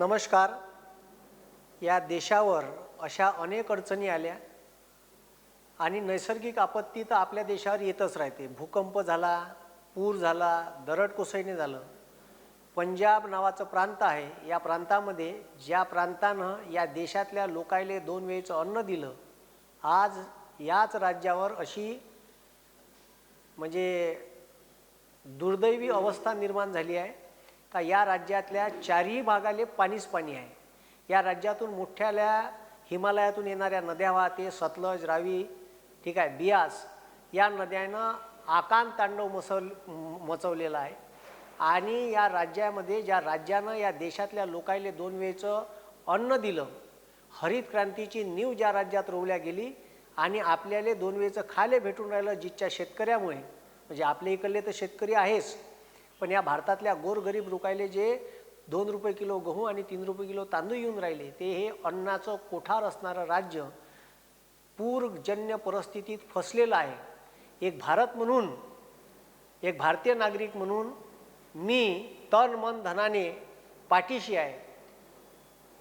नमस्कार. या देशावर अशा अनेक अडचणी आल्या आणि नैसर्गिक आपत्ती तर आपल्या देशावर येतच राहते. भूकंप झाला पूर झाला दरड कोसळणे झालं. पंजाब नावाचं प्रांत आहे. या प्रांतामध्ये ज्या प्रांतानं या देशातल्या लोकायले दोन वेळचं अन्न दिलं आज याच राज्यावर अशी म्हणजे दुर्दैवी अवस्था निर्माण झाली आहे. का या राज्यातल्या चारही भागाले पाणीच पाणी आहे. या राज्यातून मोठ्याल्या हिमालयातून येणाऱ्या नद्या वाहते सतलज रावी ठीक आहे बियास या नद्यानं आकांत तांडव मसव मचवलेला आहे. आणि या राज्यामध्ये ज्या राज्यानं या देशातल्या लोकायले दोन वेळचं अन्न दिलं हरित क्रांतीची नीव ज्या राज्यात रोवल्या गेली आणि आपल्याला दोन वेळचं खाले भेटून राहिलं जिच्या शेतकऱ्यामुळे म्हणजे आपल्या इकडले तर शेतकरी आहेच पण या भारतातल्या गोरगरीब लोकायले जे दोन रुपये किलो गहू आणि तीन रुपये किलो तांदूळ येऊन राहिले ते हे अन्नाचं कोठार असणारं राज्य पूरजन्य परिस्थितीत फसलेलं आहे. एक भारत म्हणून एक भारतीय नागरिक म्हणून मी तन मन धनाने पाठीशी आहे.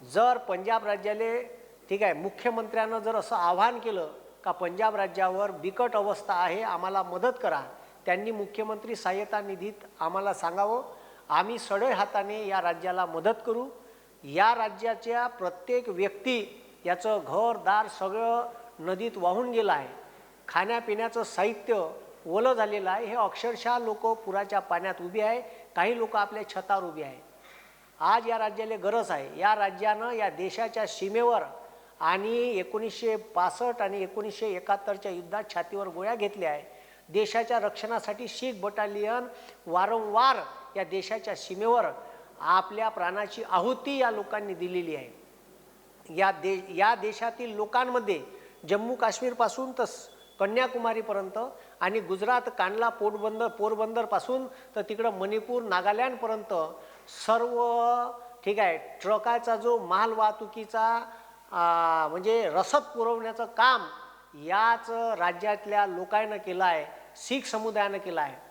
जर पंजाब राज्याले ठीक आहे मुख्यमंत्र्यानं जर असं आवाहन केलं का पंजाब राज्यावर बिकट अवस्था आहे आम्हाला मदत करा. त्यांनी मुख्यमंत्री सहाय्यता निधीत आम्हाला सांगावं. आम्ही सडळ हाताने या राज्याला मदत करू. या राज्याच्या प्रत्येक व्यक्ती याचं घरदार सगळं नदीत वाहून गेलं आहे. खाण्यापिण्याचं साहित्य ओलं झालेलं आहे. हे अक्षरशः लोक पुराच्या पाण्यात उभी आहे. काही लोक आपल्या छतावर उभी आहे आज या राज्याला गरज आहे. या राज्यानं या देशाच्या सीमेवर आणि एकोणीसशे पासष्ट आणि एकोणीसशे एकाहत्तरच्या युद्धात छातीवर गोळ्या घेतल्या आहे. देशाच्या रक्षणासाठी शीख बटालियन वारंवार या देशाच्या सीमेवर आपल्या प्राणाची आहुती या लोकांनी दिलेली आहे. या दे या देशातील लोकांमध्ये जम्मू काश्मीरपासून तर कन्याकुमारीपर्यंत आणि गुजरात कांडला पोटबंदर पोरबंदरपासून तर तिकडं मणिपूर नागालँडपर्यंत सर्व ठीक आहे ट्रकाचा जो माल वाहतुकीचा म्हणजे रसद पुरवण्याचं काम याच राज्यातल्या लोकांनं केलं आहे. शीख समुदायानं केला आहे.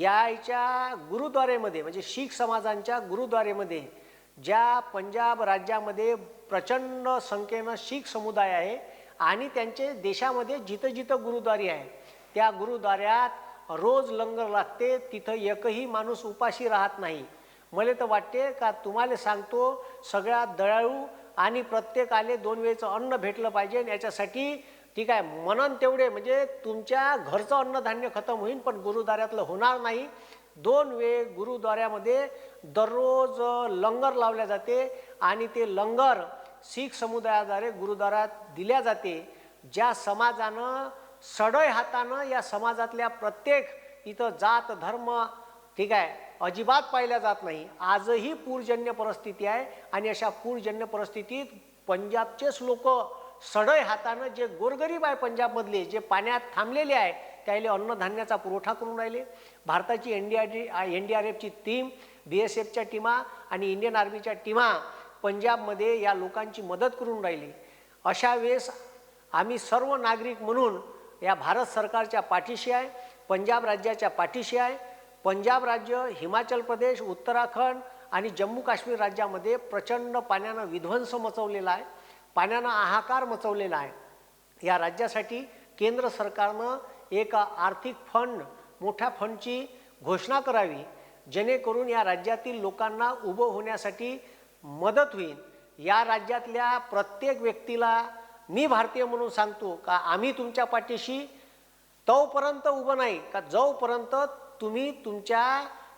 याच्या गुरुद्वारेमध्ये म्हणजे शीख समाजांच्या गुरुद्वारेमध्ये ज्या पंजाब राज्यामध्ये प्रचंड संख्येनं शीख समुदाय आहे आणि त्यांचे देशामध्ये जिथं जिथं गुरुद्वारी आहे त्या गुरुद्वाऱ्यात रोज लंगर लागते तिथं एकही माणूस उपाशी राहत नाही. मला तर वाटते का तुम्हाला सांगतो सगळ्या दयाळू आणि प्रत्येकाले दोन वेळचं अन्न भेटलं पाहिजे आणि याच्यासाठी ठीक आहे मनन तेवढे म्हणजे तुमच्या घरचं अन्नधान्य खतम होईल पण गुरुद्वाऱ्यातलं होणार नाही. दोन वेळ गुरुद्वाऱ्यामध्ये दररोज लंगर लावल्या जाते आणि ते लंगर शीख समुदायाद्वारे गुरुद्वारात दिल्या जाते. ज्या समाजानं सडय हातानं या समाजातल्या प्रत्येक इथं जात धर्म ठीक आहे अजिबात पाहिल्या जात नाही. आजही पूरजन्य परिस्थिती आहे आणि अशा पूरजन्य परिस्थितीत पंजाबचेच लोक सडय हातानं जे गोरगरीब आहे पंजाबमधले जे पाण्यात थांबलेले आहे त्याले अन्नधान्याचा पुरवठा करून राहिले. भारताची N D R D N D R एफची team B S एफच्या टीमा आणि इंडियन आर्मीच्या टीमा पंजाबमध्ये या लोकांची मदत करून राहिली. अशा वेळेस आम्ही सर्व नागरिक म्हणून या भारत सरकारच्या पाठीशी आहे पंजाब राज्याच्या पाठीशी आहे. पंजाब राज्य हिमाचल प्रदेश उत्तराखंड आणि जम्मू काश्मीर राज्यामध्ये प्रचंड पाण्यानं विध्वंस मचवलेला आहे. पाण्यानं हाहाकार मचवलेला आहे. या राज्यासाठी केंद्र सरकारनं एक आर्थिक फंड मोठ्या फंडची घोषणा करावी जेणेकरून या राज्यातील लोकांना उभं होण्यासाठी मदत होईल. या राज्यातल्या प्रत्येक व्यक्तीला मी भारतीय म्हणून सांगतो का आम्ही तुमच्या पाठीशी तोपर्यंत उभं नाही का जोपर्यंत तुम्ही तुमच्या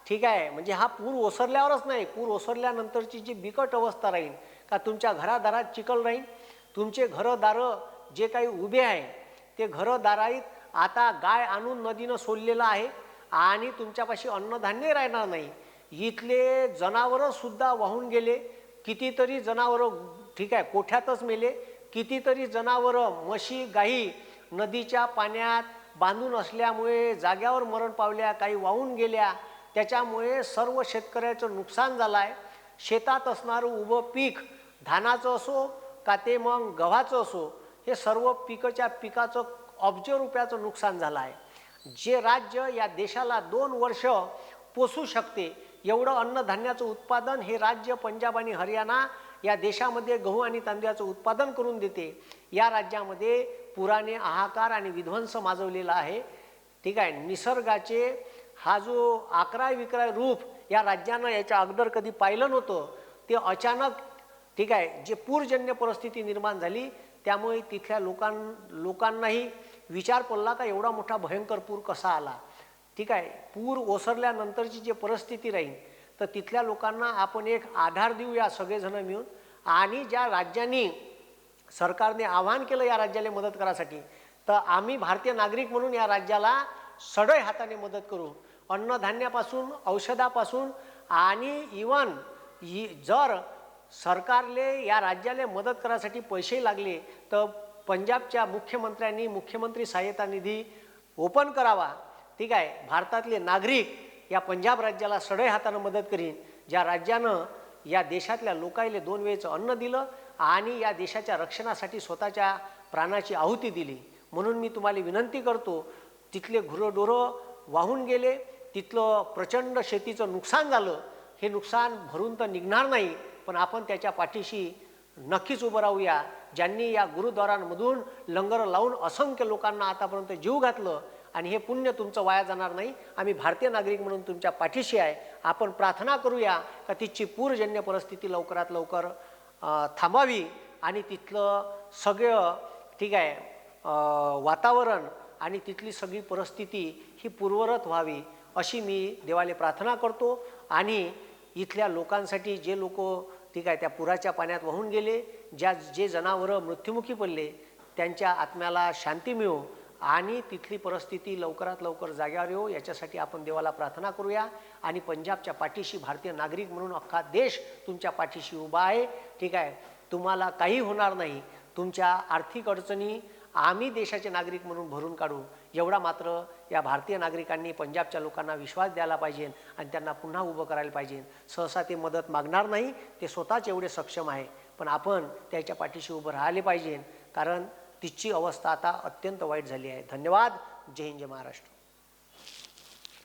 ठीक आहे म्हणजे हा पूर ओसरल्यावरच नाही पूर ओसरल्यानंतरची जी बिकट अवस्था राहील का तुमच्या घरादारात चिखल राहील? तुमचे घरदारं जे काही उभे आहे ते घरदाराईत आता गाय आणून नदीनं सोडलेलं आहे आणि तुमच्यापाशी अन्नधान्य राहणार नाही. इथले जनावरंसुद्धा वाहून गेले. कितीतरी जनावरं ठीक आहे कोठ्यातच मेले. कितीतरी जनावरं म्हशी गाई नदीच्या पाण्यात बांधून असल्यामुळे जाग्यावर मरण पावल्या काही वाहून गेल्या. त्याच्यामुळे सर्व शेतकऱ्याचं नुकसान झालं आहे शेतात असणारं उभं पीक धानाचं असो का ते मग गव्हाचं असो हे सर्व पिकाच्या पिकाचं अब्ज रुपयाचं नुकसान झालं आहे. जे राज्य या देशाला दोन वर्ष पोसू शकते एवढं अन्नधान्याचं उत्पादन हे राज्य पंजाब आणि हरियाणा या देशामध्ये गहू आणि तांदळाचं उत्पादन करून देते. या राज्यामध्ये पुराने हाहाकार आणि विध्वंस माजवलेला आहे. ठीक आहे निसर्गाचे हा जो आकराय विक्राय रूप या राज्यानं याच्या अगदर कधी पाहिलं नव्हतं ते अचानक ठीक आहे जे पूरजन्य परिस्थिती निर्माण झाली त्यामुळे तिथल्या लोकां लोकांनाही विचार पडला का एवढा मोठा भयंकर पूर कसा आला? ठीक आहे पूर ओसरल्यानंतरची जी परिस्थिती राहील तर तिथल्या लोकांना आपण एक आधार देऊया सगळेजण मिळून. आणि ज्या राज्यांनी सरकारने आवाहन केलं या राज्याला मदत करासाठी तर आम्ही भारतीय नागरिक म्हणून या राज्याला सडय हाताने मदत करू. अन्नधान्यापासून औषधापासून आणि इवन जर सरकारले या राज्याला मदत करायसाठी पैसे लागले तर पंजाबच्या मुख्यमंत्र्यांनी मुख्यमंत्री सहाय्यता निधी ओपन करावा. ठीक आहे भारतातले नागरिक या पंजाब राज्याला सडय हातानं मदत करीन. ज्या राज्यानं या देशातल्या लोकायले दोन वेळेचं अन्न दिलं आणि या देशाच्या रक्षणासाठी स्वतःच्या प्राणाची आहुती दिली. म्हणून मी तुम्हाला विनंती करतो तिथले घुरंढोरं वाहून गेले तिथलं प्रचंड शेतीचं नुकसान झालं. हे नुकसान भरून तर निघणार नाही. पण आपण त्याच्या पाठीशी नक्कीच उभं राहूया. ज्यांनी या गुरुद्वारांमधून लंगर लावून असंख्य लोकांना आतापर्यंत जीव घातलं आणि हे पुण्य तुमचं वाया जाणार नाही. आम्ही भारतीय नागरिक म्हणून तुमच्या पाठीशी आहे. आपण प्रार्थना करूया का तिची पूरजन्य परिस्थिती लवकरात लवकर थांबावी आणि तिथलं सगळं ठीक आहे वातावरण आणि तिथली सगळी परिस्थिती ही पूर्वरत व्हावी अशी मी देवाला प्रार्थना करतो. आणि इथल्या लोकांसाठी जे लोक ठीक आहे त्या पुराच्या पाण्यात वाहून गेले ज्या जे जनावरं मृत्युमुखी पडले त्यांच्या आत्म्याला शांती मिळो आणि तिथली परिस्थिती लवकरात लवकर जाग्यावर येऊ याच्यासाठी आपण देवाला प्रार्थना करूया. आणि पंजाबच्या पाठीशी भारतीय नागरिक म्हणून अख्खा देश तुमच्या पाठीशी उभा आहे. ठीक आहे? तुम्हाला काही होणार नाही. तुमच्या आर्थिक अडचणी आम्ही देशाचे नागरिक म्हणून भरून काढू. एवढा मात्र या भारतीय नागरिकांनी पंजाबच्या लोकांना विश्वास द्यायला पाहिजे आणि त्यांना पुन्हा उभं करायला पाहिजे. सहसा ते मदत मागणार नाही ते स्वतःच एवढे सक्षम आहे. पण आपण त्याच्या पाठीशी उभं राहिले पाहिजे कारण तिची अवस्था आता अत्यंत वाईट झाली आहे. धन्यवाद. जय हिंद जय महाराष्ट्र.